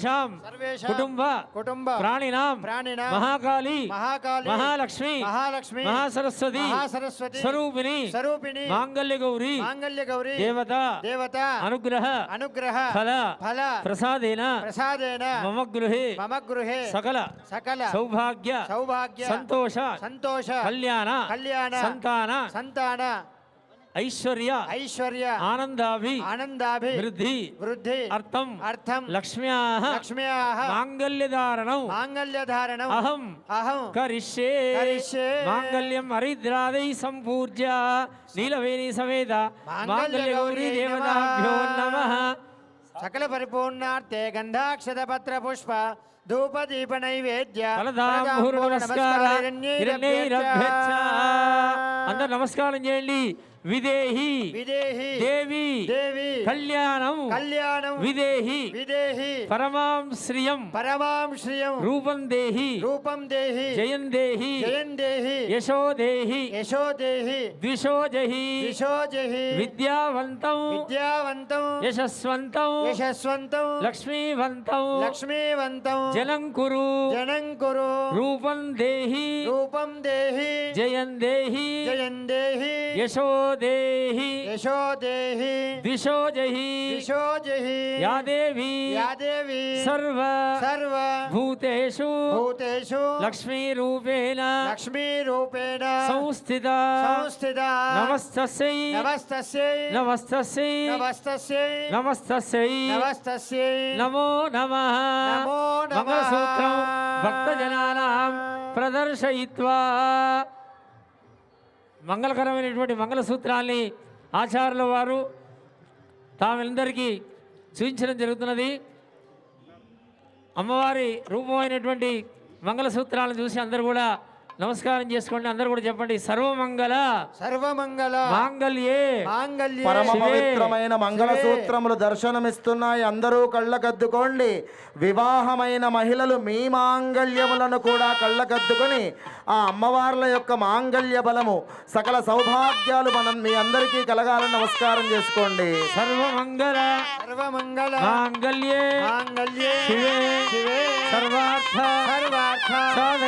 कुटुंब कुटुंब प्राणी नाम महाकाली महाकाली महालक्ष्मी महालक्ष्मी महासरस्वती महासरस्वती स्वरूपिणी स्वरूपिणी मांगल्य गौरी मांगल्य गौरी देवता देवता अनुग्रह अनुग्रह फल फल प्रसादेन प्रसादेन मम गृहे मम गृहे सकल सकल सौभाग्य सौभाग्य संतोष संतोष कल्याण कल्याण संतान संतान ఐశ్వర్య ఐశ్వర్య ఆనందాభి ఆనందాభి వృద్ధి వృద్ధి అర్థం అర్థం లక్ష్మ్యా లక్ష్మ్యాః మాంగళ్యధారణం మాంగళ్యధారణం అహం అహం కరిష్యే కరిష్యే. మాంగళ్యం హరిద్రాదై సంపూజ్య నీలవేణి సమేత మాంగళ్య గౌరీ దేవతాభ్యో నమః సకల పరిపూర్ణార్థే గంధాక్షత పత్ర పుష్ప ధూప దీప నైవేద్య. అందరు నమస్కారం చేయండి. విదేహి. విదేహి. దేవి. దేవి. కళ్యాణం. కళ్యాణం. విదేహి. విదేహి. పరమాం శ్రియం. పరమాం శ్రియం. రూపం దేహి. రూపం దేహి. జయం దేహి. జయం దేహి. యశో దేహి. యశో దేహి. ద్విషో జహి. దిశో జహి. విద్యావంతం. విద్యావంతం. యశస్వంతం. యశస్వంతం. లక్ష్మీవంతం. లక్ష్మీవంతం. జలం కురు జనం కురు రూపం దేహి రూపం దేహి జయం దేహి జయం దేహి యశో దేహి యశో దేహి ద్విషో జహి దిశో జహి యా దేవి యా దేవి సర్వ సర్వ భూతేషు భూతేషు లక్ష్మీ రూపేణ లక్ష్మీ రూపేణ సంస్థిత సంస్థిత నమస్తస్యై నమస్తస్యై నమస్తస్యై నమస్తస్యై నమస్తస్యై నమస్తస్యై నమో నమః నమో నమః. మంగళసూత్రం భక్తజనానాం ప్రదర్శయిత్వా మంగళకరమైనటువంటి మంగళసూత్రాల్ని ఆచార్యుల వారు తామందరికీ చూపించడం జరుగుతున్నది అమ్మవారి రూపమైనటువంటి మంగళసూత్రాలను చూసి అందరూ కూడా నమస్కారం చేసుకోండి. అందరూ కూడా చెప్పండి. సర్వమంగళ సర్వమంగళ మాంగళ్యే. మాంగళ్యే. పరమ. పవిత్రమైన మంగళసూత్రములు దర్శనమిస్తున్నాయి. అందరూ కళ్ళకద్దుకోండి. వివాహమైన మహిళలు మీ మాంగళ్యములను కూడా కళ్ళకద్దుకొని ఆ అమ్మవార్ల యొక్క మాంగళ్య బలము సకల సౌభాగ్యాలు మనం మీ అందరికీ కలగాలని నమస్కారం చేసుకోండి. సర్వమంగళ సర్వమంగళ మాంగళ్యే. మాంగళ్యే. శివే.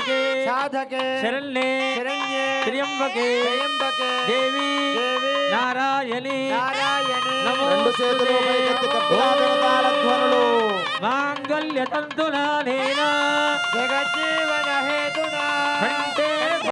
సాధకే సాధకే శరణ్యే శరణ్యే త్ర్యంబకే త్రయంబకే దేవి దేవి నారాయణి నారాయణి. నమో రెండు చేతులు పైకెత్తి ధ్వనులు మాంగళ్య తంతునా నేనా జగజ్జీవన హేతునా? కంటే